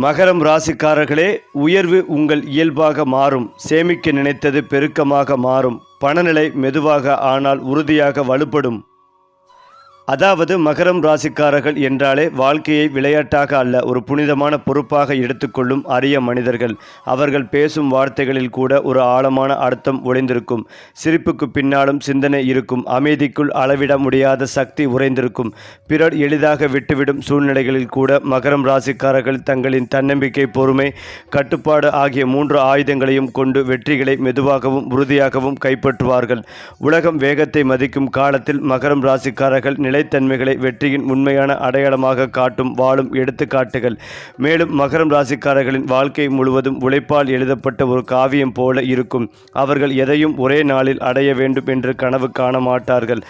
மகரம் ராசிக்காரர்களே உயர்வு உங்கள் இயல்பாக மாறும். சேமிக்க நினைத்தது பெருக்கமாக மாறும். பணநிலை மெதுவாக ஆனால் உறுதியாக வலுப்படும். அதாவது மகரம் ராசிக்காரர்கள் என்றாலே வாழ்க்கையை விளையாட்டாக அல்ல ஒரு புனிதமான பொறுப்பாக எடுத்துக்கொள்ளும் அரிய மனிதர்கள். அவர்கள் பேசும் வார்த்தைகளில் கூட ஒரு ஆழமான அர்த்தம் ஒளிந்திருக்கும். சிரிப்புக்கு பின்னாலும் சிந்தனை இருக்கும். அமைதிக்குள் அளவிட முடியாத சக்தி உறைந்திருக்கும். பிறர் எளிதாக விட்டுவிடும் சூழ்நிலைகளில் கூட மகரம் ராசிக்காரர்கள் தங்களின் தன்னம்பிக்கை பொறுமை கட்டுப்பாடு ஆகிய மூன்று ஆயுதங்களையும் கொண்டு வெற்றிகளை மெதுவாகவும் உறுதியாகவும் கைப்பற்றுவார்கள். உலகம் வேகத்தை மதிக்கும் காலத்தில் மகரம் ராசிக்காரர்கள் நிலைத்தன்மைகளை வெற்றியின் உண்மையான அடையாளமாக காட்டும் வாழும் எடுத்துக்காட்டுகள். மேலும் மகரம் ராசிக்காரர்களின் வாழ்க்கை முழுவதும் உழைப்பால் எழுதப்பட்ட ஒரு காவியம் போல இருக்கும். அவர்கள் எதையும் ஒரே நாளில் அடைய வேண்டும் என்று கனவு காண மாட்டார்கள்.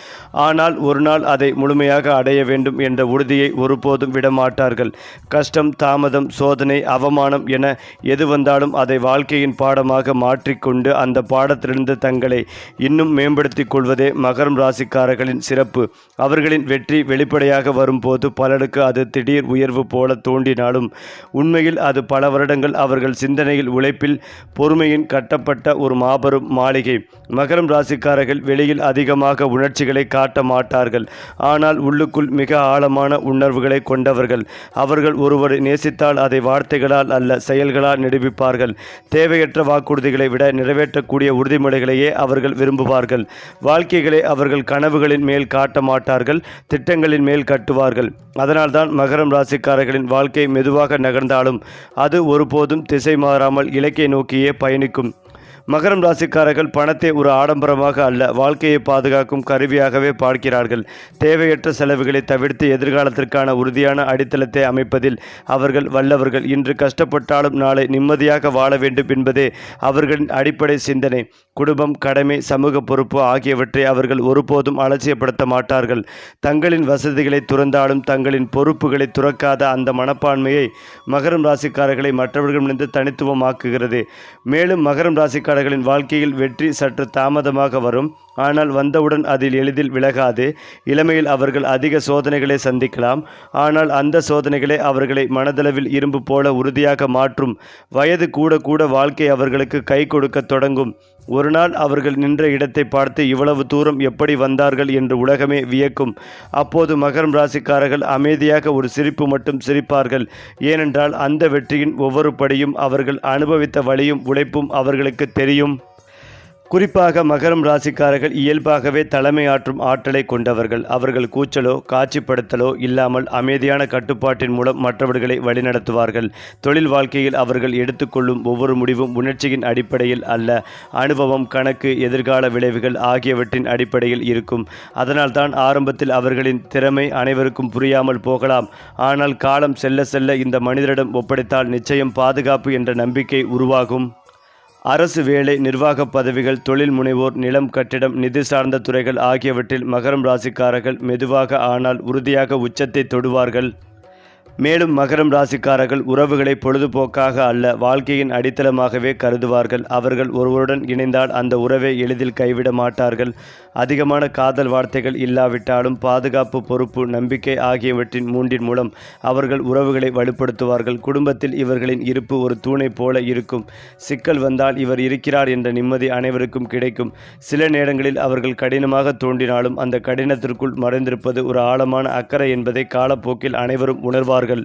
ஆனால் ஒரு நாள் அதை முழுமையாக அடைய வேண்டும் என்ற உறுதியை ஒருபோதும் விடமாட்டார்கள் கஷ்டம் தாமதம் சோதனை அவமானம் என எது வந்தாலும் அதை வாழ்க்கையின் பாடமாக மாற்றிக்கொண்டு அந்த பாடத்திலிருந்து தங்களை இன்னும் மேம்படுத்திக் கொள்வதே மகரம் ராசிக்காரர்களின் சிறப்பு. அவர்களின் வெற்றி வெளிப்படையாக வரும்போது பலருக்கு அது திடீர் உயர்வு போல தோன்றினாலும் உண்மையில் அது பல வருடங்கள் அவர்கள் சிந்தனையில் உழைப்பில் பொறுமையின் கட்டப்பட்ட ஒரு மாபெரும் மாளிகை. மகரம் ராசிக்காரர்கள் வெளியில் அதிகமாக உணர்ச்சிகளை காட்ட மாட்டார்கள். ஆனால் உள்ளுக்குள் மிக ஆழமான உணர்வுகளை கொண்டவர்கள். அவர்கள் ஒருவரை நேசித்தால் அதை வார்த்தைகளால் அல்ல செயல்களால் நிரூபிப்பார்கள். தேவையற்ற வாக்குறுதிகளை விட நிறைவேற்றக்கூடிய உறுதிமொழிகளையே அவர்கள் விரும்புவார்கள். வாழ்க்கைகளை அவர்கள் கனவுகளின் மேல் காட்ட மாட்டார்கள். திட்டங்களின் மேல் கட்டுவார்கள். அதனால்தான் மகரம் ராசிக்காரர்களின் வாழ்க்கை மெதுவாக நகர்ந்தாலும் அது ஒருபோதும் திசை மாறாமல் இலக்கை நோக்கியே பயணிக்கும். மகரம் ராசிக்காரர்கள் பணத்தை ஒரு ஆடம்பரமாக அல்ல வாழ்க்கையை பாதுகாக்கும் கருவியாகவே பார்க்கிறார்கள். தேவையற்ற செலவுகளை தவிர்த்து எதிர்காலத்திற்கான உறுதியான அடித்தளத்தை அமைப்பதில் அவர்கள் வல்லவர்கள். இன்று கஷ்டப்பட்டாலும் நாளை நிம்மதியாக வாழ வேண்டும் என்பதே அவர்களின் அடிப்படை சிந்தனை. குடும்பம் கடமை சமூக பொறுப்பு ஆகியவற்றை அவர்கள் ஒருபோதும் அலட்சியப்படுத்த மாட்டார்கள். தங்களின் வசதிகளை துறந்தாலும் தங்களின் பொறுப்புகளை துறக்காத அந்த மனப்பான்மையை மகரம் ராசிக்காரர்களை மற்றவர்களிடமிருந்து தனித்துவமாக்குகிறது. மேலும் மகரம் ராசிக்காரர்களின் வாழ்க்கையில் வெற்றி சற்று தாமதமாக வரும். ஆனால் வந்தவுடன் அதில் எளிதில் விலகாது. இளமையில் அவர்கள் அதிக சோதனைகளை சந்திக்கலாம். ஆனால் அந்த சோதனைகளே அவர்களை மனதளவில் இரும்பு போல உறுதியாக மாற்றும். வயது கூட கூட வாழ்க்கை அவர்களுக்கு கை கொடுக்க தொடங்கும். ஒரு நாள் அவர்கள் நின்ற இடத்தை பார்த்து இவ்வளவு தூரம் எப்படி வந்தார்கள் என்று உலகமே வியக்கும். அப்போது மகரம் ராசிக்காரர்கள் அமைதியாக ஒரு சிரிப்பு மட்டும் சிரிப்பார்கள். ஏனென்றால் அந்த வெற்றியின் ஒவ்வொரு படியும் அவர்கள் அனுபவித்த வழியும் உழைப்பும் அவர்களுக்கு தெரியும். குறிப்பாக மகரம் ராசிக்காரர்கள் இயல்பாகவே தலைமையாற்றும் ஆற்றலை கொண்டவர்கள். அவர்கள் கூச்சலோ காட்சிப்படுத்தலோ இல்லாமல் அமைதியான கட்டுப்பாட்டின் மூலம் மற்றவர்களை வழிநடத்துவார்கள். தொழில் வாழ்க்கையில் அவர்கள் எடுத்துக்கொள்ளும் ஒவ்வொரு முடிவும் உணர்ச்சியின் அடிப்படையில் அல்ல. அனுபவம் கணக்கு எதிர்கால விளைவுகள் ஆகியவற்றின் அடிப்படையில் இருக்கும். அதனால்தான் ஆரம்பத்தில் அவர்களின் திறமை அனைவருக்கும் புரியாமல் போகலாம். ஆனால் காலம் செல்ல செல்ல இந்த மனிதரிடம் ஒப்படைத்தால் நிச்சயம் பாதுகாப்பு என்ற நம்பிக்கை உருவாகும். அரசு வேலை நிர்வாக பதவிகள் தொழில் முனைவோர் நிலம் கட்டிடம் நிதி சார்ந்த துறைகள் ஆகியவற்றில் மகரம் ராசிக்காரர்கள் மெதுவாக ஆனால் உறுதியாக உச்சத்தை தொடுவார்கள். மேலும் மகரம் ராசிக்காரர்கள் உறவுகளை பொழுதுபோக்காக அல்ல வாழ்க்கையின் அடித்தளமாகவே கருதுவார்கள். அவர்கள் ஒருவருடன் இணைந்தால் அந்த உறவை எளிதில் கைவிட மாட்டார்கள். அதிகமான காதல் வார்த்தைகள் இல்லாவிட்டாலும் பாதுகாப்பு பொறுப்பு நம்பிக்கை ஆகியவற்றின் மூன்றின் மூலம் அவர்கள் உறவுகளை வலுப்படுத்துவார்கள். குடும்பத்தில் இவர்களின் இருப்பு ஒரு தூணை போல இருக்கும். சிக்கல் வந்தால் இவர் இருக்கிறார் என்ற நிம்மதி அனைவருக்கும் கிடைக்கும். சில நேரங்களில் அவர்கள் கடினமாக தோன்றினாலும் அந்த கடினத்திற்குள் மறைந்திருப்பது ஒரு ஆழமான அக்கறை என்பதை காலப்போக்கில் அனைவரும் உணர்வார்கள்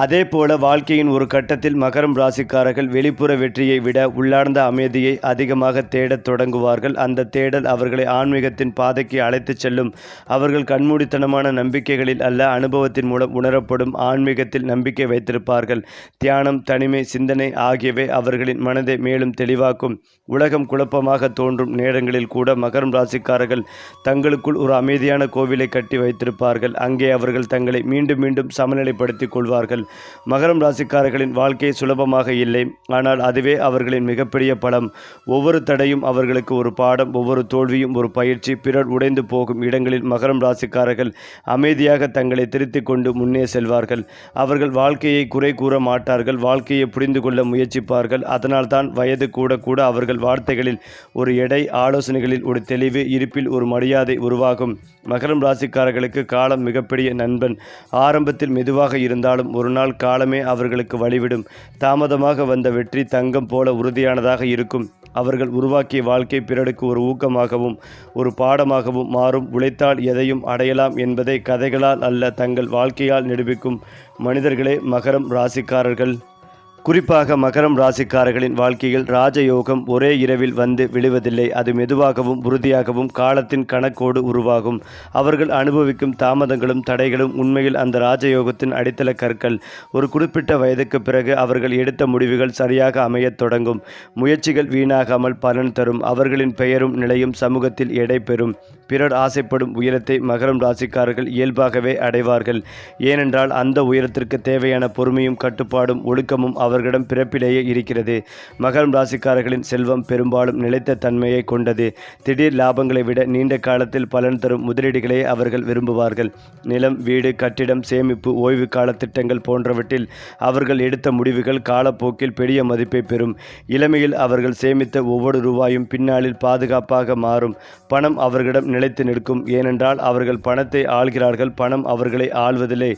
அதே போல வாழ்க்கையின் ஒரு கட்டத்தில் மகரம் ராசிக்காரர்கள் வெளிப்புற வெற்றியை விட உள்ளார்ந்த அமைதியை அதிகமாக தேடத் தொடங்குவார்கள். அந்த தேடல் அவர்களை ஆன்மீகத்தின் பாதைக்கு அழைத்துச் செல்லும். அவர்கள் கண்மூடித்தனமான நம்பிக்கைகளில் அல்ல அனுபவத்தின் மூலம் உணரப்படும் ஆன்மீகத்தில் நம்பிக்கை வைத்திருப்பார்கள். தியானம் தனிமை சிந்தனை ஆகியவை அவர்களின் மனதை மேலும் தெளிவாக்கும். உலகம் குழப்பமாக தோன்றும் நேரங்களில் கூட மகரம் ராசிக்காரர்கள் தங்களுக்குள் ஒரு அமைதியான கோவிலை கட்டி வைத்திருப்பார்கள். அங்கே அவர்கள் தங்களை மீண்டும் மீண்டும் சமநிலைப்படுத்திக் கொள்வார்கள். மகரம் ராசிக்காரர்களின் வாழ்க்கை சுலபமாக இல்லை. ஆனால் அதுவே அவர்களின் மிகப்பெரிய பலம். ஒவ்வொரு தடையும் அவர்களுக்கு ஒரு பாடம் ஒவ்வொரு தோல்வியும் ஒரு பயிற்சி பிறர் உடைந்து போகும் இடங்களில் மகரம் ராசிக்காரர்கள் அமைதியாக தங்களை திருத்திக் கொண்டு முன்னே செல்வார்கள். அவர்கள் வாழ்க்கையை குறை கூற மாட்டார்கள் வாழ்க்கையை புரிந்து கொள்ள முயற்சிப்பார்கள். அதனால்தான் வயது கூட கூட அவர்கள் வார்த்தைகளில் ஒரு எடை ஆலோசனைகளில் ஒரு தெளிவு இருப்பில் ஒரு மரியாதை உருவாகும். மகரம் ராசிக்காரர்களுக்கு காலம் மிகப்பெரிய நண்பன். ஆரம்பத்தில் மெதுவாக இருந்தாலும் ஒரு ஆனால் காலமே அவர்களுக்கு வழிவிடும். தாமதமாக வந்த வெற்றி தங்கம் போல உறுதியானதாக இருக்கும். அவர்கள் உருவாக்கிய வாழ்க்கை பிறருக்கு ஒரு ஊக்கமாகவும் ஒரு பாடமாகவும் மாறும். உழைத்தால் எதையும் அடையலாம் என்பதை கதைகளால் அல்ல தங்கள் வாழ்க்கையால் நிரூபிக்கும் மனிதர்களே மகரம் ராசிக்காரர்கள். குறிப்பாக மகரம் ராசிக்காரர்களின் வாழ்க்கையில் ராஜயோகம் ஒரே இரவில் வந்து விழுவதில்லை. அது மெதுவாகவும் உறுதியாகவும் காலத்தின் கணக்கோடு உருவாகும். அவர்கள் அனுபவிக்கும் தாமதங்களும் தடைகளும் உண்மையில் அந்த ராஜயோகத்தின் அடித்தள கற்கள். ஒரு குறிப்பிட்ட வயதுக்கு பிறகு அவர்கள் எடுத்த முடிவுகள் சரியாக அமையத் தொடங்கும். முயற்சிகள் வீணாகாமல் பலன் தரும். அவர்களின் பெயரும் நிலையும் சமூகத்தில் எடை பெறும். பிறர் ஆசைப்படும் உயரத்தை மகரம் ராசிக்காரர்கள் இயல்பாகவே அடைவார்கள். ஏனென்றால் அந்த உயரத்திற்கு தேவையான பொறுமையும் கட்டுப்பாடும் ஒழுக்கமும் அவர்களிடம் பிறப்பிலேயே இருக்கிறது. மகரம் ராசிக்காரர்களின் செல்வம் பெரும்பாலும் நிலைத்த தன்மையை கொண்டது. திடீர் லாபங்களை விட நீண்ட காலத்தில் பலன் தரும் முதலீடுகளை அவர்கள் விரும்புவார்கள். நிலம் வீடு கட்டிடம் சேமிப்பு ஓய்வு கால திட்டங்கள் போன்றவற்றில் அவர்கள் எடுத்த முடிவுகள் காலப்போக்கில் பெரிய மதிப்பை பெறும். இளமையில் அவர்கள் சேமித்த ஒவ்வொரு ரூபாயும் பின்னாளில் பாதுகாப்பாக மாறும். பணம் அவர்களிடம் நிலைத்து நிற்கும். ஏனென்றால் அவர்கள் பணத்தை ஆள்கிறார்கள். பணம் அவர்களை ஆள்வதில்லை.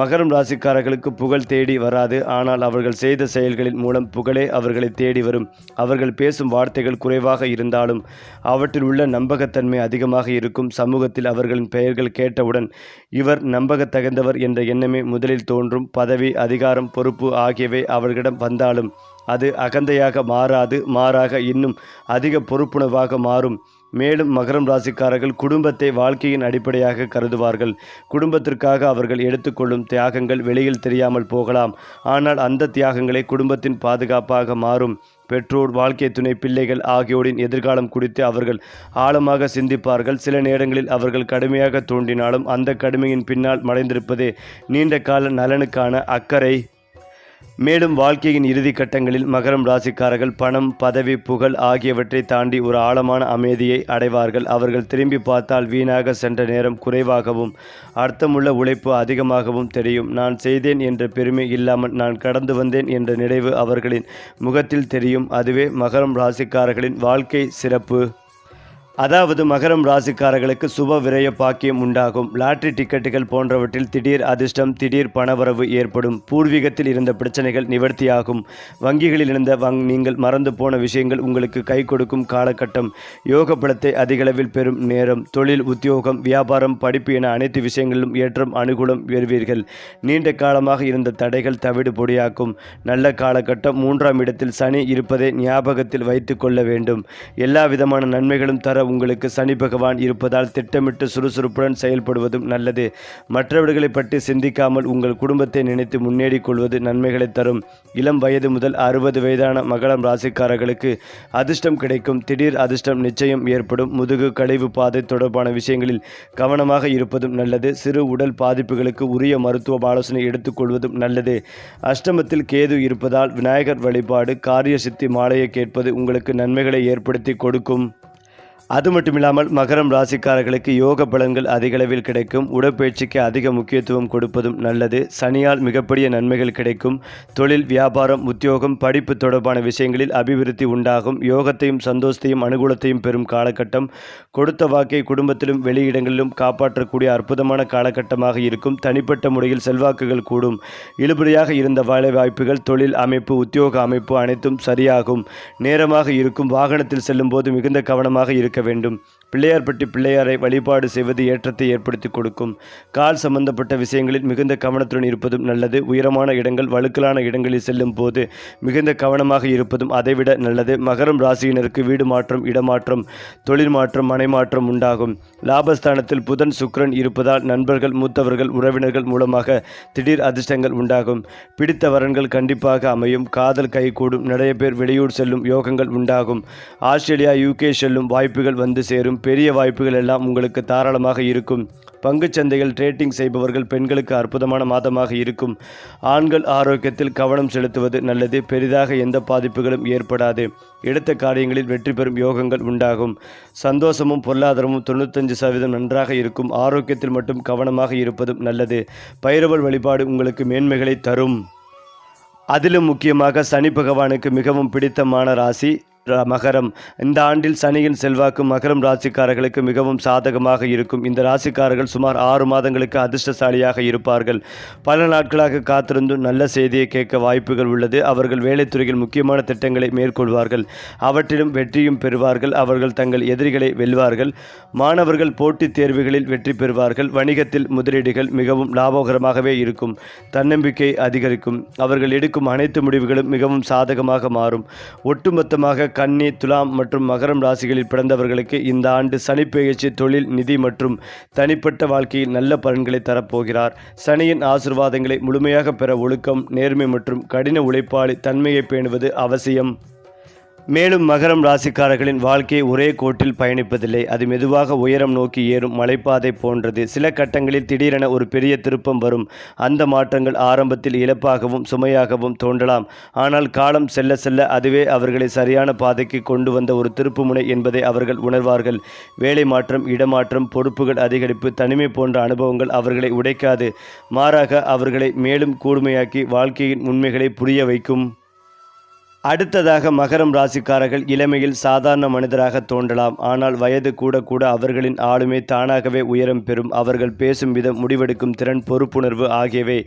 மகரம் ராசிக்காரர்களுக்கு புகழ் தேடி வராது. ஆனால் அவர்கள் செய்த செயல்களின் மூலம் புகழே அவர்களை தேடி வரும். அவர்கள் பேசும் வார்த்தைகள் குறைவாக இருந்தாலும் அவற்றில் உள்ள நம்பகத்தன்மை அதிகமாக இருக்கும். சமூகத்தில் அவர்களின் பெயர்கள் கேட்டவுடன் இவர் நம்பகத்தகுந்தவர் என்ற எண்ணமே முதலில் தோன்றும். பதவி அதிகாரம் பொறுப்பு ஆகியவை அவர்களிடம் வந்தாலும் அது அகந்தையாக மாறாது. மாறாக இன்னும் அதிக பொறுப்புணர்வாக மாறும். மேலும் மகரம் ராசிக்காரர்கள் குடும்பத்தை வாழ்க்கையின் அடிப்படையாக கருதுவார்கள். குடும்பத்திற்காக அவர்கள் எடுத்துக்கொள்ளும் தியாகங்கள் வெளியில் தெரியாமல் போகலாம். ஆனால் அந்த தியாகங்களை குடும்பத்தின் பாதுகாப்பாக மாறும். பெற்றோர் வாழ்க்கை துணை பிள்ளைகள் ஆகியோரின் எதிர்காலம் குறித்து அவர்கள் ஆழமாக சிந்திப்பார்கள். சில நேரங்களில் அவர்கள் கடுமையாக தோன்றினாலும் அந்த கடுமையின் பின்னால் மறைந்திருப்பதே நீண்ட கால நலனுக்கான அக்கறை மேலும் வாழ்க்கையின் இறுதி கட்டங்களில் மகரம் ராசிக்காரர்கள் பணம் பதவி புகழ் ஆகியவற்றை தாண்டி ஒரு ஆழமான அமைதியை அடைவார்கள். அவர்கள் திரும்பி பார்த்தால் வீணாக சென்ற நேரம் குறைவாகவும் அர்த்தமுள்ள உழைப்பு அதிகமாகவும் தெரியும். நான் செய்தேன் என்ற பெருமை இல்லாமல் நான் கடந்து வந்தேன் என்ற நினைவு அவர்களின் முகத்தில் தெரியும். அதுவே மகரம் ராசிக்காரர்களின் வாழ்க்கை சிறப்பு. அதாவது மகரம் ராசிக்காரர்களுக்கு சுப விரய பாக்கியம் உண்டாகும். லாட்ரி டிக்கெட்டுகள் போன்றவற்றில் திடீர் அதிர்ஷ்டம் திடீர் பணவரவு ஏற்படும். பூர்வீகத்தில் இருந்த பிரச்சனைகள் நிவர்த்தியாகும். வங்கிகளில் இருந்த வங் நீங்கள் மறந்து போன விஷயங்கள் உங்களுக்கு கை கொடுக்கும் காலகட்டம். யோக பலத்தை அதிகளவில் பெறும் நேரம். தொழில் உத்தியோகம் வியாபாரம் படிப்பு என அனைத்து விஷயங்களிலும் ஏற்றம் அனுகூலம் பெறுவீர்கள். நீண்ட காலமாக இருந்த தடைகள் தவிடு பொடியாக்கும். நல்ல காலகட்டம் மூன்றாம் இடத்தில் சனி இருப்பதை ஞாபகத்தில் வைத்து கொள்ள வேண்டும். எல்லா விதமான நன்மைகளும் தர உங்களுக்கு சனி பகவான் இருப்பதால் திட்டமிட்டு சுறுசுறுப்புடன் செயல்படுவதும் நல்லது. மற்றவர்களை பற்றி சிந்திக்காமல் உங்கள் குடும்பத்தை நினைத்து முன்னேறி கொள்வது நன்மைகளை தரும். இளம் வயது முதல் அறுபது வயதான மகளம் ராசிக்காரர்களுக்கு அதிர்ஷ்டம் கிடைக்கும். திடீர் அதிர்ஷ்டம் நிச்சயம் ஏற்படும். முதுகு கழிவு பாதை தொடர்பான விஷயங்களில் கவனமாக இருப்பதும் நல்லது. சிறு உடல் பாதிப்புகளுக்கு உரிய மருத்துவ ஆலோசனை எடுத்துக்கொள்வதும் நல்லது. அஷ்டமத்தில் கேது இருப்பதால் விநாயகர் வழிபாடு காரிய சித்தி மாலையை கேட்பது உங்களுக்கு நன்மைகளை ஏற்படுத்தி கொடுக்கும். அது மட்டுமில்லாமல் மகரம் ராசிக்காரர்களுக்கு யோக பலன்கள் அதிகளவில் கிடைக்கும். உடற்பயிற்சிக்கு அதிக முக்கியத்துவம் கொடுப்பதும் நல்லது. சனியால் மிகப்பெரிய நன்மைகள் கிடைக்கும். தொழில் வியாபாரம் உத்தியோகம் படிப்பு தொடர்பான விஷயங்களில் அபிவிருத்தி உண்டாகும். யோகத்தையும் சந்தோஷத்தையும் அனுகூலத்தையும் பெறும் காலகட்டம். கொடுத்த வாக்கை குடும்பத்திலும் வெளியிடங்களிலும் காப்பாற்றக்கூடிய அற்புதமான காலகட்டமாக இருக்கும். தனிப்பட்ட முறையில் செல்வாக்குகள் கூடும். இழுபடியாக இருந்த வேலை வாய்ப்புகள் தொழில் அமைப்பு உத்தியோக அமைப்பு அனைத்தும் சரியாகும். நேரமாக இருக்கும். வாகனத்தில் செல்லும் போது மிகுந்த கவனமாக இருக்கும் இருக்க வேண்டும். பிள்ளையார்பட்டி பிள்ளையாரை வழிபாடு செய்வது ஏற்றத்தை ஏற்படுத்தி கொடுக்கும். கால் சம்பந்தப்பட்ட விஷயங்களில் மிகுந்த கவனத்துடன் இருப்பதும் நல்லது. உயரமான இடங்கள் வழுக்கலான இடங்களில் செல்லும் போது மிகுந்த கவனமாக இருப்பதும் அதைவிட நல்லது. மகரம் ராசியினருக்கு வீடு மாற்றம் இடமாற்றம் தொழில் மாற்றம் மனை மாற்றம் உண்டாகும். லாபஸ்தானத்தில் புதன் சுக்ரன் இருப்பதால் நண்பர்கள் மூத்தவர்கள் உறவினர்கள் மூலமாக திடீர் அதிர்ஷ்டங்கள் உண்டாகும். பிடித்த வரன்கள் கண்டிப்பாக அமையும். காதல் கைகூடும் நிறைய பேர் வெளியூர் செல்லும் யோகங்கள் உண்டாகும். ஆஸ்திரேலியா யூகே செல்லும் வாய்ப்புகள் வந்து சேரும். பெரிய வாய்ப்புகள் எல்லாம் உங்களுக்கு தாராளமாக இருக்கும். பங்கு சந்தைகள் ட்ரேட்டிங் செய்பவர்கள் பெண்களுக்கு அற்புதமான மாதமாக இருக்கும். ஆண்கள் ஆரோக்கியத்தில் கவனம் செலுத்துவது நல்லது. பெரிதாக எந்த பாதிப்புகளும் ஏற்படாது. எடுத்த காரியங்களில் வெற்றி பெறும் யோகங்கள் உண்டாகும். சந்தோஷமும் பொருளாதாரமும் தொண்ணூத்தஞ்சு சதவீதம் நன்றாக இருக்கும். ஆரோக்கியத்தில் மட்டும் கவனமாக இருப்பதும் நல்லது. பைரவல் வழிபாடு உங்களுக்கு மேன்மைகளை தரும். அதிலும் முக்கியமாக சனி பகவானுக்கு மிகவும் பிடித்தமான ராசி. மகரம். இந்த ஆண்டில் சனியின் செல்வாக்கு மகரம் ராசிக்காரர்களுக்கு மிகவும் சாதகமாக இருக்கும். இந்த ராசிக்காரர்கள் சுமார் ஆறு மாதங்களுக்கு அதிர்ஷ்டசாலியாக இருப்பார்கள். பல நாட்களாக காத்திருந்தும் நல்ல செய்தியை கேட்க வாய்ப்புகள் உள்ளது. அவர்கள் வேலைத்துறையில் முக்கியமான திட்டங்களை மேற்கொள்வார்கள். அவற்றிலும் வெற்றியும் பெறுவார்கள். அவர்கள் தங்கள் எதிரிகளை வெல்வார்கள். மாணவர்கள் போட்டித் தேர்வுகளில் வெற்றி பெறுவார்கள். வணிகத்தில் முதலீடுகள் மிகவும் லாபகரமாகவே இருக்கும். தன்னம்பிக்கை அதிகரிக்கும். அவர்கள் எடுக்கும் அனைத்து முடிவுகளும் மிகவும் சாதகமாக மாறும். ஒட்டுமொத்தமாக கன்னி துலாம் மற்றும் மகரம் ராசிகளில் பிறந்தவர்களுக்கு இந்த ஆண்டு சனி பெயர்ச்சி தொழில் நிதி மற்றும் தனிப்பட்ட வாழ்க்கையில் நல்ல பலன்களை தரப்போகிறார். சனியின் ஆசிர்வாதங்களை முழுமையாக பெற ஒழுக்கம் நேர்மை மற்றும் கடின உழைப்பாளி தன்மையை பேணுவது அவசியம். மேலும் மகரம் ராசிக்காரர்களின் வாழ்க்கை ஒரே கோட்டில் பயணிப்பதில்லை. அது மெதுவாக உயரம் நோக்கி ஏறும். மலைப்பாதை போன்றது. சில கட்டங்களில் திடீரென ஒரு பெரிய திருப்பம் வரும். அந்த மாற்றங்கள் ஆரம்பத்தில் இழப்பாகவும் சுமையாகவும் தோன்றலாம். ஆனால் காலம் செல்ல செல்ல அதுவே அவர்களை சரியான பாதைக்கு கொண்டு வந்த ஒரு திருப்புமுனை என்பதை அவர்கள் உணர்வார்கள். வேலை மாற்றம் இடமாற்றம் பொறுப்புகள் அதிகரிப்பு தனிமை போன்ற அனுபவங்கள் அவர்களை உடைக்காது. மாறாக அவர்களை மேலும் கூர்மையாக்கி வாழ்க்கையின் உண்மைகளை புரிய வைக்கும். அடுத்ததாக மகரம் ராசிக்காரர்கள் இளமையில் சாதாரண மனிதராக தோன்றலாம். ஆனால் வயது கூட கூட அவர்களின் ஆளுமை தானாகவே உயரம் பெறும். அவர்கள் பேசும் விதம் முடிவெடுக்கும் திறன் பொறுப்புணர்வு ஆகியவை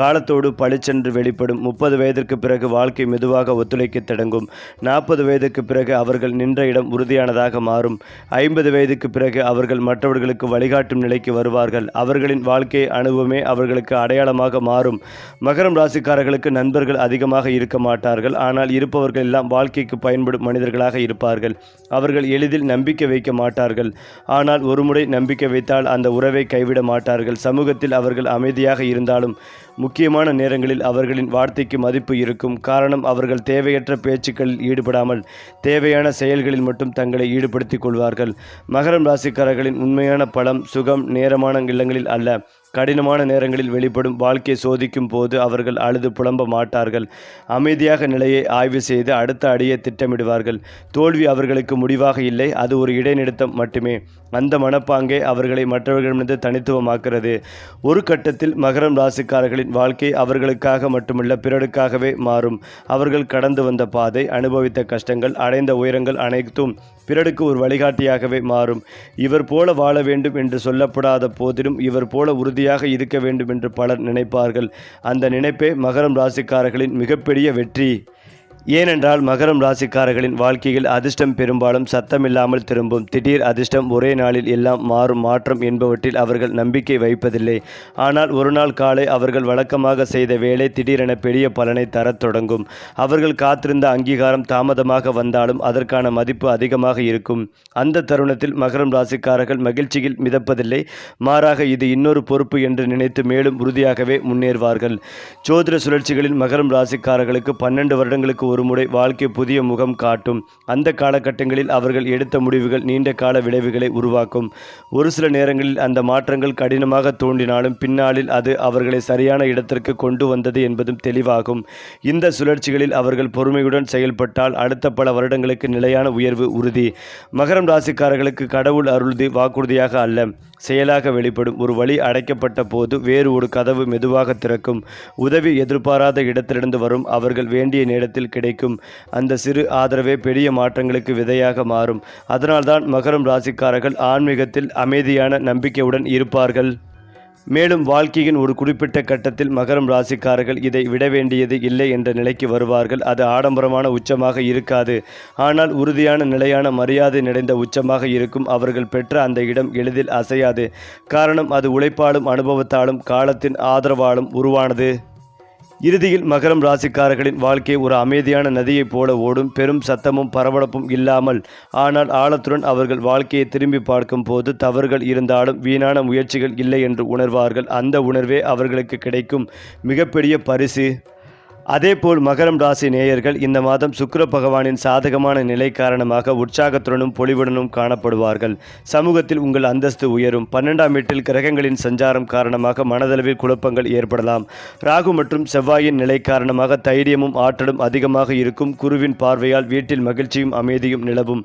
காலத்தோடு பளிச்சென்று வெளிப்படும். முப்பது வயதிற்கு பிறகு வாழ்க்கை மெதுவாக ஒத்துழைக்க தொடங்கும். நாற்பது வயதுக்கு பிறகு அவர்கள் நின்ற இடம் உறுதியானதாக மாறும். ஐம்பது வயதுக்கு பிறகு அவர்கள் மற்றவர்களுக்கு வழிகாட்டும் நிலைக்கு வருவார்கள். அவர்களின் வாழ்க்கை அனுபவமே அவர்களுக்கு அடையாளமாக மாறும். மகரம் ராசிக்காரர்களுக்கு நண்பர்கள் அதிகமாக இருக்க மாட்டார்கள். ஆனால் இருப்பவர்கள் எல்லாம் வாழ்க்கைக்கு பயன்படும் மனிதர்களாக இருப்பார்கள். அவர்கள் எளிதில் நம்பிக்கை வைக்க மாட்டார்கள். ஆனால் ஒருமுறை நம்பிக்கை வைத்தால் அந்த உறவை கைவிட மாட்டார்கள். சமூகத்தில் அவர்கள் அமைதியாக இருந்தாலும் முக்கியமான நேரங்களில் அவர்களின் வார்த்தைக்கு மதிப்பு இருக்கும். காரணம் அவர்கள் தேவையற்ற பேச்சுக்களில் ஈடுபடாமல் தேவையான செயல்களில் மட்டும் தங்களை ஈடுபடுத்திக் கொள்வார்கள். மகரம் ராசிக்காரர்களின் உண்மையான பலம் சுகம் நேரமான இல்லங்களில் அல்ல. கடினமான நேரங்களில் வெளிப்படும் வாழ்க்கையை சோதிக்கும் போது அவர்கள் அழுது புலம்ப மாட்டார்கள். அமைதியாக நிலையை ஆய்வு செய்து அடுத்த அடியை திட்டமிடுவார்கள். தோல்வி அவர்களுக்கு முடிவாக இல்லை. அது ஒரு இடைநிறுத்தம் மட்டுமே. அந்த மனப்பாங்கே அவர்களை மற்றவர்களிடமிருந்து தனித்துவமாக்கிறது ஒரு கட்டத்தில் மகரம் ராசிக்காரர்களின் வாழ்க்கை அவர்களுக்காக மட்டுமல்ல பிறருக்காகவே மாறும். அவர்கள் கடந்து வந்த பாதை அனுபவித்த கஷ்டங்கள் அடைந்த உயரங்கள் அனைத்தும் பிறருக்கு ஒரு வழிகாட்டியாகவே மாறும். இவர் போல வாழ வேண்டும் என்று சொல்லப்படாத போதிலும் இவர் போல உறுதி உறுதியாக இருக்க வேண்டும் என்று பலர் நினைப்பார்கள். அந்த நினைப்பே மகரம் ராசிக்காரர்களின் மிகப்பெரிய வெற்றி. ஏனென்றால் மகரம் ராசிக்காரர்களின் வாழ்க்கையில் அதிர்ஷ்டம் பெரும்பாலும் சத்தமில்லாமல் திரும்பும். திடீர் அதிர்ஷ்டம் ஒரே நாளில் எல்லாம் மாறும். மாற்றம் என்பவற்றில் அவர்கள் நம்பிக்கை வைப்பதில்லை. ஆனால் ஒரு நாள் காலை அவர்கள் வழக்கமாக செய்த வேலை திடீரென பெரிய பலனை தரத் தொடங்கும். அவர்கள் காத்திருந்த அங்கீகாரம் தாமதமாக வந்தாலும் அதற்கான மதிப்பு அதிகமாக இருக்கும். அந்த தருணத்தில் மகரம் ராசிக்காரர்கள் மகிழ்ச்சியில் மிதப்பதில்லை. மாறாக இது இன்னொரு பொறுப்பு என்று நினைத்து மேலும் உறுதியாகவே முன்னேறுவார்கள். ஜோதிட சுழற்சிகளில் மகரம் ராசிக்காரர்களுக்கு பன்னெண்டு வருடங்களுக்கு ஒரு முறை வாழ்க்கை புதிய முகம் காட்டும். அந்த காலகட்டங்களில் அவர்கள் எடுத்த முடிவுகள் நீண்ட கால விளைவுகளை உருவாக்கும். ஒரு சில நேரங்களில் அந்த மாற்றங்கள் கடினமாக தோன்றினாலும் பின்னாளில் அது அவர்களை சரியான இடத்திற்கு கொண்டு வந்தது என்பதும் தெளிவாகும். இந்த சுழற்சிகளில் அவர்கள் பொறுமையுடன் செயல்பட்டால் அடுத்த பல வருடங்களுக்கு நிலையான உயர்வு உறுதி. மகரம் ராசிக்காரர்களுக்கு கடவுள் அருள்தி வாக்குறுதியாக அல்ல. செயலாக வெளிப்படும் ஒரு வழி அடைக்கப்பட்ட போது வேறு ஒரு கதவு மெதுவாக திறக்கும். உதவி எதிர்பாராத இடத்திலிருந்து வரும் அவர்கள் வேண்டிய நேரத்தில் கிடைக்கும். அந்த சிறு ஆதரவே பெரிய மாற்றங்களுக்கு விதையாக மாறும். அதனால்தான் மகரம் ராசிக்காரர்கள் ஆன்மீகத்தில் அமைதியான நம்பிக்கையுடன் இருப்பார்கள். மேலும் வாழ்க்கையின் ஒரு குறிப்பிட்ட கட்டத்தில் மகரம் ராசிக்காரர்கள் இதை விட வேண்டியது இல்லை என்ற நிலைக்கு வருவார்கள். அது ஆடம்பரமான உச்சமாக இருக்காது. ஆனால் உறுதியான நிலையான மரியாதை நிறைந்த உச்சமாக இருக்கும். அவர்கள் பெற்ற அந்த இடம் எளிதில் அசையாது. காரணம் அது உழைப்பாலும் அனுபவத்தாலும் காலத்தின் ஆதரவாலும் உருவானது. இறுதியில் மகரம் ராசிக்காரர்களின் வாழ்க்கை ஒரு அமைதியான நதியைப் போல ஓடும். பெரும் சத்தமும் பரபரப்பும் இல்லாமல் ஆனால் ஆழத்துடன் அவர்கள் வாழ்க்கையை திரும்பி பார்க்கும் போது தவறுகள் இருந்தாலும் வீணான முயற்சிகள் இல்லை என்று உணர்வார்கள். அந்த உணர்வே அவர்களுக்கு கிடைக்கும் மிகப்பெரிய பரிசு. அதேபோல் மகரம் ராசி நேயர்கள் இந்த மாதம் சுக்கர பகவானின் சாதகமான நிலை காரணமாக உற்சாகத்துடனும் பொலிவுடனும் காணப்படுவார்கள். சமூகத்தில் உங்கள் அந்தஸ்து உயரும். பன்னெண்டாம் வீட்டில் கிரகங்களின் சஞ்சாரம் காரணமாக மனதளவில் குழப்பங்கள் ஏற்படலாம். ராகு மற்றும் செவ்வாயின் நிலை காரணமாக தைரியமும் ஆற்றலும் அதிகமாக இருக்கும். குருவின் பார்வையால் வீட்டில் மகிழ்ச்சியும் அமைதியும் நிலவும்.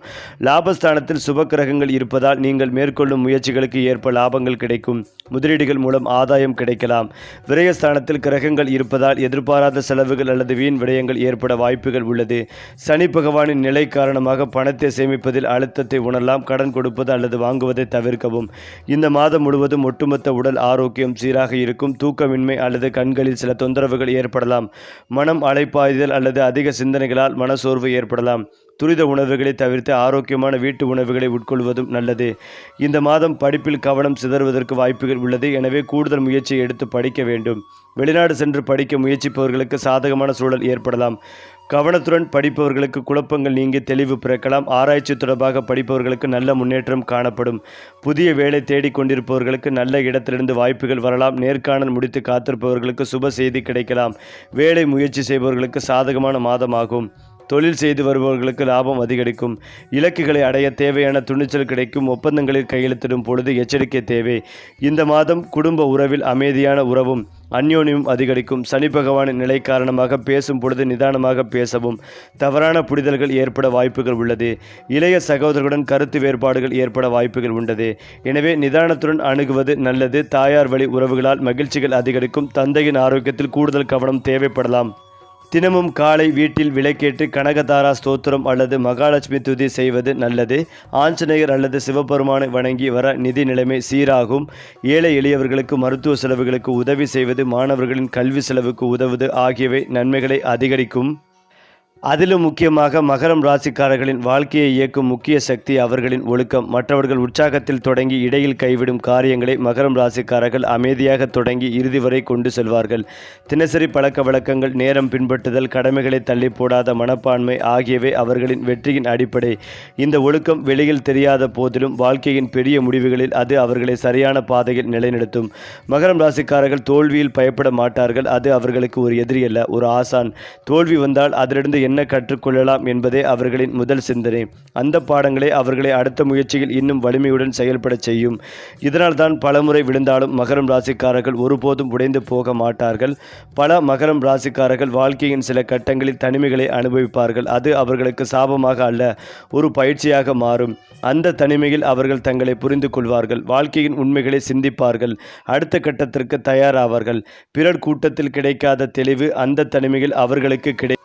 லாபஸ்தானத்தில் சுப கிரகங்கள் இருப்பதால் நீங்கள் மேற்கொள்ளும் முயற்சிகளுக்கு ஏற்ப லாபங்கள் கிடைக்கும். முதலீடுகள் மூலம் ஆதாயம் கிடைக்கலாம். விரயஸ்தானத்தில் கிரகங்கள் இருப்பதால் எதிர்பாராத செலவு செலவுகள் அல்லது வீண் விடயங்கள் ஏற்பட வாய்ப்புகள் உள்ளது. சனி பகவானின் நிலை காரணமாக பணத்தை சேமிப்பதில் அழுத்தத்தை உணரலாம் கடன் கொடுப்பது அல்லது வாங்குவதை தவிர்க்கவும். இந்த மாதம் முழுவதும் ஒட்டுமொத்த உடல் ஆரோக்கியம் சீராக இருக்கும் தூக்கமின்மை அல்லது கண்களில் சில தொந்தரவுகள் ஏற்படலாம். மனம் அலைப்பாய்தல் அல்லது அதிக சிந்தனைகளால் மனசோர்வு ஏற்படலாம். துரித உணவுகளை தவிர்த்து ஆரோக்கியமான வீட்டு உணவுகளை உட்கொள்வதும் நல்லது. இந்த மாதம் படிப்பில் கவனம் சிதறுவதற்கு வாய்ப்புகள் உள்ளது. எனவே கூடுதல் முயற்சியை எடுத்து படிக்க வேண்டும். வெளிநாடு சென்று படிக்க முயற்சிப்பவர்களுக்கு சாதகமான சூழல் ஏற்படலாம். கவனத்துடன் படிப்பவர்களுக்கு குழப்பங்கள் நீங்கி தெளிவு பிறக்கலாம். ஆராய்ச்சி தொடர்பாக படிப்பவர்களுக்கு நல்ல முன்னேற்றம் காணப்படும். புதிய வேலை தேடிக்கொண்டிருப்பவர்களுக்கு நல்ல இடத்திலிருந்து வாய்ப்புகள் வரலாம். நேர்காணல் முடித்து காத்திருப்பவர்களுக்கு சுப செய்தி கிடைக்கலாம். வேலை முயற்சி செய்பவர்களுக்கு சாதகமான மாதமாகும். தொழில் செய்து வருபவர்களுக்கு லாபம் அதிகரிக்கும். இலக்குகளை அடைய தேவையான துணிச்சல் கிடைக்கும். ஒப்பந்தங்களில் கையெழுத்திடும் பொழுது எச்சரிக்கை தேவை. இந்த மாதம் குடும்ப உறவில் அமைதியான உறவும் அந்யோன்யம் அதிகரிக்கும். சனி பகவானின் நிலை காரணமாக பேசும் பொழுது நிதானமாக பேசவும். தவறான புரிதல்கள் ஏற்பட வாய்ப்புகள் உள்ளது. இளைய சகோதரர்களுடன் கருத்து வேறுபாடுகள் ஏற்பட வாய்ப்புகள் உள்ளது எனவே நிதானத்துடன் அணுகுவது நல்லது. தாயார் வழி உறவுகளால் மகிழ்ச்சிகள் அதிகரிக்கும். தந்தையின் ஆரோக்கியத்தில் கூடுதல் கவனம் தேவைப்படலாம். தினமும் காலை வீட்டில் விளக்கேற்று கனகதாரா ஸ்தோத்திரம் அல்லது மகாலட்சுமி துதி செய்வது நல்லது. ஆஞ்சநேயர் அல்லது சிவபெருமானை வணங்கி வர நிதி நிலைமை சீராகும். ஏழை எளியவர்களுக்கு மருத்துவ செலவுகளுக்கு உதவி செய்வது மாணவர்களின் கல்வி செலவுக்கு உதவுவது ஆகியவை நன்மைகளை அதிகரிக்கும். அதிலும் முக்கியமாக மகரம் ராசிக்காரர்களின் வாழ்க்கையை இயக்கும் முக்கிய சக்தி அவர்களின் ஒழுக்கம். மற்றவர்கள் உற்சாகத்தில் தொடங்கி இடையில் கைவிடும் காரியங்களை மகரம் ராசிக்காரர்கள் அமைதியாக தொடங்கி இறுதி வரை கொண்டு செல்வார்கள். தினசரி பழக்க வழக்கங்கள் நேரம் பின்பற்றுதல் கடமைகளை தள்ளி போடாத மனப்பான்மை ஆகியவை அவர்களின் வெற்றியின் அடிப்படை. இந்த ஒழுக்கம் வெளியில் தெரியாத போதிலும் வாழ்க்கையின் பெரிய முடிவுகளில் அது அவர்களை சரியான பாதையில் நிலைநிறுத்தும். மகரம் ராசிக்காரர்கள் தோல்வியில் பயப்பட மாட்டார்கள். அது அவர்களுக்கு ஒரு எதிரி அல்ல ஒரு ஆசான். தோல்வி வந்தால் அதிலிருந்து என்ன கற்றுக்கொள்ளலாம் என்பதே அவர்களின் முதல் சிந்தனை. அந்த பாடங்களை அவர்களை அடுத்த முயற்சியில் இன்னும் வலிமையுடன் செயல்படச் செய்யும். இதனால் தான் பலமுறை விழுந்தாலும் மகரம் ராசிக்காரர்கள் ஒருபோதும் உடைந்து போக மாட்டார்கள். பல மகரம் ராசிக்காரர்கள் வாழ்க்கையின் சில கட்டங்களில் தனிமைகளை அனுபவிப்பார்கள். அது அவர்களுக்கு சாபமாக அல்ல ஒரு பயிற்சியாக மாறும். அந்த தனிமையில் அவர்கள் தங்களை புரிந்து கொள்வார்கள். வாழ்க்கையின் உண்மைகளை சிந்திப்பார்கள். அடுத்த கட்டத்திற்கு தயாராவார்கள். பிறர் கூட்டத்தில் கிடைக்காத தெளிவு அந்த தனிமையில் அவர்களுக்கு கிடை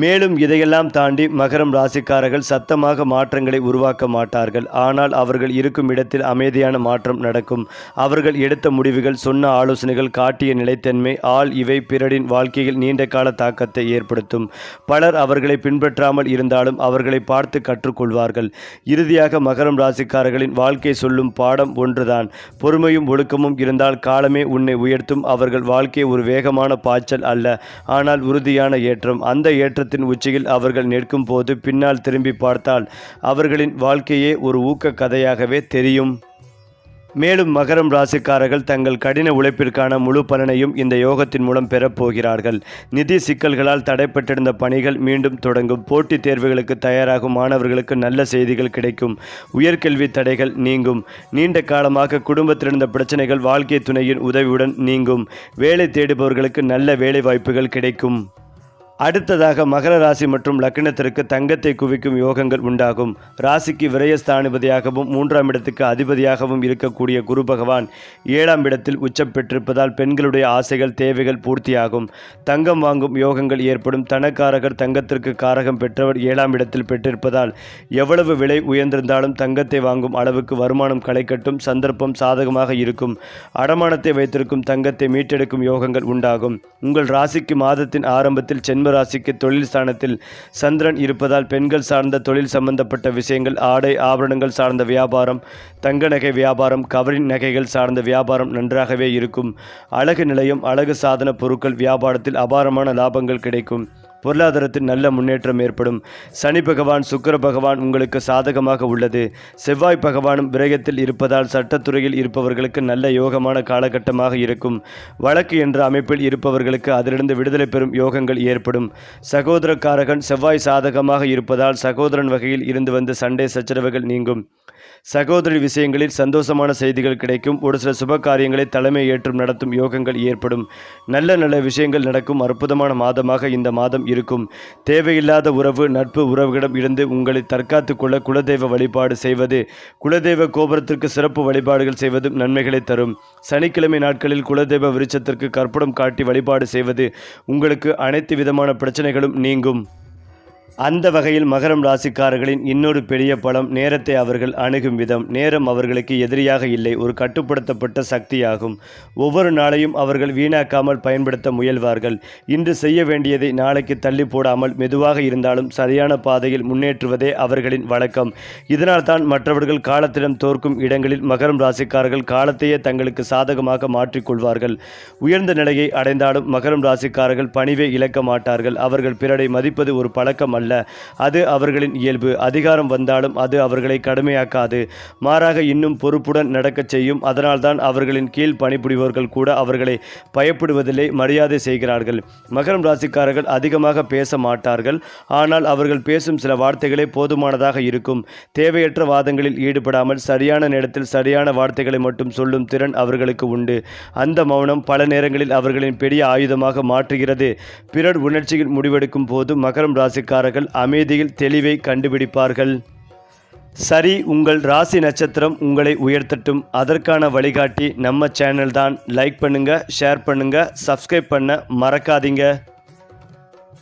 மேலும் இதையெல்லாம் தாண்டி மகரம் ராசிக்காரர்கள் சத்தமாக மாற்றங்களை உருவாக்க மாட்டார்கள். ஆனால் அவர்கள் இருக்கும் இடத்தில் அமைதியான மாற்றம் நடக்கும். அவர்கள் எடுத்த முடிவுகள் சொன்ன ஆலோசனைகள் காட்டிய நிலைத்தன்மை ஆள் இவை பிறரின் வாழ்க்கையில் நீண்ட கால தாக்கத்தை ஏற்படுத்தும். பலர் அவர்களை பின்பற்றாமல் இருந்தாலும் அவர்களை பார்த்து கற்றுக்கொள்வார்கள். இறுதியாக மகரம் ராசிக்காரர்களின் வாழ்க்கை சொல்லும் பாடம் ஒன்றுதான். பொறுமையும் ஒழுக்கமும் இருந்தால் காலமே உன்னை உயர்த்தும். அவர்கள் வாழ்க்கை ஒரு வேகமான பாய்ச்சல் அல்ல ஆனால் உறுதியான ஏற்றம். அந்த ஏற்ற ஏற்றத்தின் உச்சியில் அவர்கள் நிற்கும் போது பின்னால் திரும்பி பார்த்தால் அவர்களின் வாழ்க்கையே ஒரு ஊக்க கதையாகவே தெரியும். மேலும் மகரம் ராசிக்காரர்கள் தங்கள் கடின உழைப்பிற்கான முழு பலனையும் இந்த யோகத்தின் மூலம் பெறப்போகிறார்கள் நிதி சிக்கல்களால் தடைப்பட்டிருந்த பணிகள் மீண்டும் தொடங்கும். போட்டித் தேர்வுகளுக்கு தயாராகும் மாணவர்களுக்கு நல்ல செய்திகள் கிடைக்கும். உயர்கல்வி தடைகள் நீங்கும். நீண்ட காலமாக குடும்பத்திலிருந்த பிரச்சனைகள் வாழ்க்கை துணையின் உதவியுடன் நீங்கும். வேலை தேடுபவர்களுக்கு நல்ல வேலை வாய்ப்புகள் கிடைக்கும். அடுத்ததாக மகர ராசி மற்றும் லக்னத்திற்கு தங்கத்தை குவிக்கும் யோகங்கள் உண்டாகும். ராசிக்கு விரயஸ்தானிபதியாகவும் மூன்றாம் இடத்துக்கு அதிபதியாகவும் இருக்கக்கூடிய குரு பகவான் ஏழாம் இடத்தில் உச்சம் பெற்றிருப்பதால் பெண்களுடைய ஆசைகள் தேவைகள் பூர்த்தியாகும். தங்கம் வாங்கும் யோகங்கள் ஏற்படும். தனக்காரகர் தங்கத்திற்கு காரகம் பெற்றவர் ஏழாம் இடத்தில் பெற்றிருப்பதால் எவ்வளவு விலை உயர்ந்திருந்தாலும் தங்கத்தை வாங்கும் அளவுக்கு வருமானம் களைக்கட்டும் சந்தர்ப்பம் சாதகமாக இருக்கும். அடமானத்தை வைத்திருக்கும் தங்கத்தை மீட்டெடுக்கும் யோகங்கள் உண்டாகும். உங்கள் ராசிக்கு மாதத்தின் ஆரம்பத்தில் சென்ம ராசிக்கு தொழில் ஸ்தானத்தில் சந்திரன் இருப்பதால் பெண்கள் சார்ந்த தொழில் சம்பந்தப்பட்ட விஷயங்கள் ஆடை ஆபரணங்கள் சார்ந்த வியாபாரம் தங்க நகை வியாபாரம் கவரின் நகைகள் சார்ந்த வியாபாரம் நன்றாகவே இருக்கும். அழகு நிலையம் அழகு சாதன பொருட்கள் வியாபாரத்தில் அபாரமான லாபங்கள் கிடைக்கும். பொருளாதாரத்தில் நல்ல முன்னேற்றம் ஏற்படும். சனி பகவான் சுக்கர பகவான் உங்களுக்கு சாதகமாக உள்ளது. செவ்வாய் பகவானும் விரயத்தில் இருப்பதால் சட்டத்துறையில் இருப்பவர்களுக்கு நல்ல யோகமான காலகட்டமாக இருக்கும். வழக்கு என்ற அமைப்பில் இருப்பவர்களுக்கு அதிலிருந்து விடுதலை பெறும் யோகங்கள் ஏற்படும். சகோதரக்காரகன் செவ்வாய் சாதகமாக இருப்பதால் சகோதரன் வகையில் இருந்து வந்த சண்டை சச்சரவுகள் நீங்கும். சகோதரி விஷயங்களில் சந்தோஷமான செய்திகள் கிடைக்கும். ஒரு சில சுப காரியங்களை தலைமை ஏற்றும் நடத்தும் யோகங்கள் ஏற்படும். நல்ல நல்ல விஷயங்கள் நடக்கும். அற்புதமான மாதமாக இந்த மாதம் இருக்கும். தேவையில்லாத உறவு நட்பு உறவுகளிடம் இருந்து உங்களை தற்காத்து கொள்ள குலதெய்வ வழிபாடு செய்வது குலதெய்வ கோபுரத்திற்கு சிறப்பு வழிபாடுகள் செய்வதும் நன்மைகளை தரும். சனிக்கிழமை நாட்களில் குலதெய்வ விருட்சத்திற்கு கற்பூரம் காட்டி வழிபாடு செய்வது உங்களுக்கு அனைத்து விதமான பிரச்சனைகளும் நீங்கும். அந்த வகையில் மகரம் ராசிக்காரர்களின் இன்னொரு பெரிய பலம் நேரத்தை அவர்கள் அணுகும் விதம். நேரம் அவர்களுக்கு எதிரியாக இல்லை ஒரு கட்டுப்படுத்தப்பட்ட சக்தியாகும். ஒவ்வொரு நாளையும் அவர்கள் வீணாக்காமல் பயன்படுத்த முயல்வார்கள். இன்று செய்ய வேண்டியதை நாளைக்கு தள்ளி போடாமல் மெதுவாக இருந்தாலும் சரியான பாதையில் முன்னேற்றுவதே அவர்களின் வழக்கம். இதனால் தான் மற்றவர்கள் காலத்திடம் தோற்கும் இடங்களில் மகரம் ராசிக்காரர்கள் காலத்தையே தங்களுக்கு சாதகமாக மாற்றிக்கொள்வார்கள் உயர்ந்த நிலையை அடைந்தாலும் மகரம் ராசிக்காரர்கள் பணிவை இழக்க மாட்டார்கள். அவர்கள் பிறரை மதிப்பது ஒரு பழக்கம் அல்ல. அது அவர்களின் இயல்பு. அதிகாரம் வந்தாலும் அது அவர்களை கடுமையாக்காது. மாறாக இன்னும் பொறுப்புடன் நடக்கச் செய்யும். அதனால்தான் அவர்களின் கீழ் பணிபுரிபவர்கள் கூட அவர்களை பயப்படுவதில்லை மரியாதை செய்கிறார்கள். மகரம் ராசிக்காரர்கள் அதிகமாக பேச மாட்டார்கள். ஆனால் அவர்கள் பேசும் சில வார்த்தைகளே போதுமானதாக இருக்கும். தேவையற்ற வாதங்களில் ஈடுபடாமல் சரியான நேரத்தில் சரியான வார்த்தைகளை மட்டும் சொல்லும் திறன் அவர்களுக்கு உண்டு. அந்த மௌனம் பல நேரங்களில் அவர்களின் பெரிய ஆயுதமாக மாற்றுகிறது. பிறர் உணர்ச்சியில் முடிவெடுக்கும் போது மகரம் ராசிக்காரர்கள் அமைதியில் தெளிவை கண்டுபிடிப்பார்கள். சரி உங்கள் ராசி நட்சத்திரம் உங்களை உயர்த்தட்டும். அதற்கான வழிகாட்டி நம்ம சேனல் தான். லைக் பண்ணுங்க ஷேர் பண்ணுங்க சப்ஸ்கிரைப் பண்ண மறக்காதீங்க.